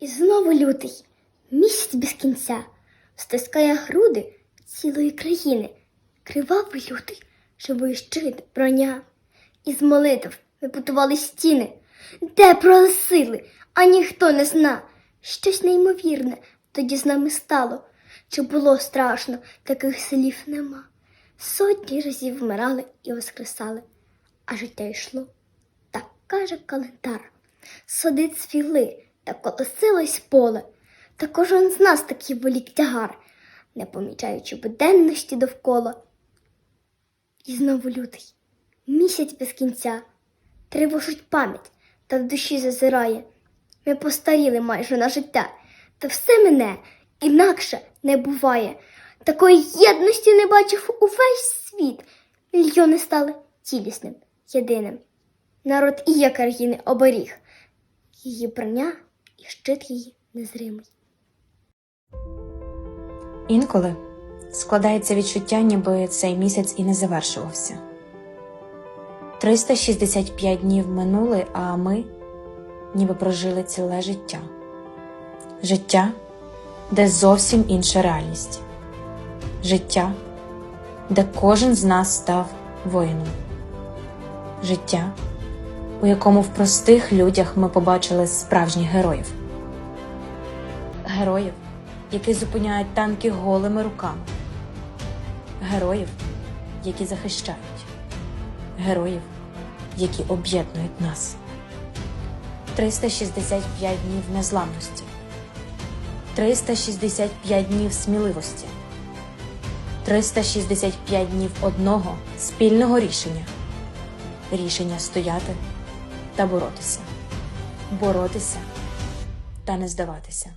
І знову лютий, місяць без кінця, стискає груди цілої країни, кривавий лютий, живий щит, броня. Із молитв вибудували стіни, де пролисили, а ніхто не зна. Щось неймовірне тоді з нами стало. Чи було страшно, таких слів нема. Сотні разів вмирали і воскресали, а життя йшло. Так каже календар. Сади цвіли та колосилось поле, та кожен з нас такий волік тягар, не помічаючи буденності довкола. І знову лютий, місяць без кінця, тривожить пам'ять та в душі зазирає. Ми постаріли майже на життя, та все мене інакше не буває. Такої єдності не бачив увесь світ. Мільйони стали цілісним, єдиним. Народ і є країни оберіг, її броня і щит її незримий. Інколи складається відчуття, ніби цей місяць і не завершувався. 365 днів минули, а ми ніби прожили ціле життя. Життя, де зовсім інша реальність. Життя, де кожен з нас став воїном. Життя, у якому в простих людях ми побачили справжніх героїв. Героїв, які зупиняють танки голими руками. Героїв, які захищають. Героїв, які об'єднують нас. 365 днів незламності. 365 днів сміливості. 365 днів одного спільного рішення. Рішення стояти та боротися. Боротися та не здаватися.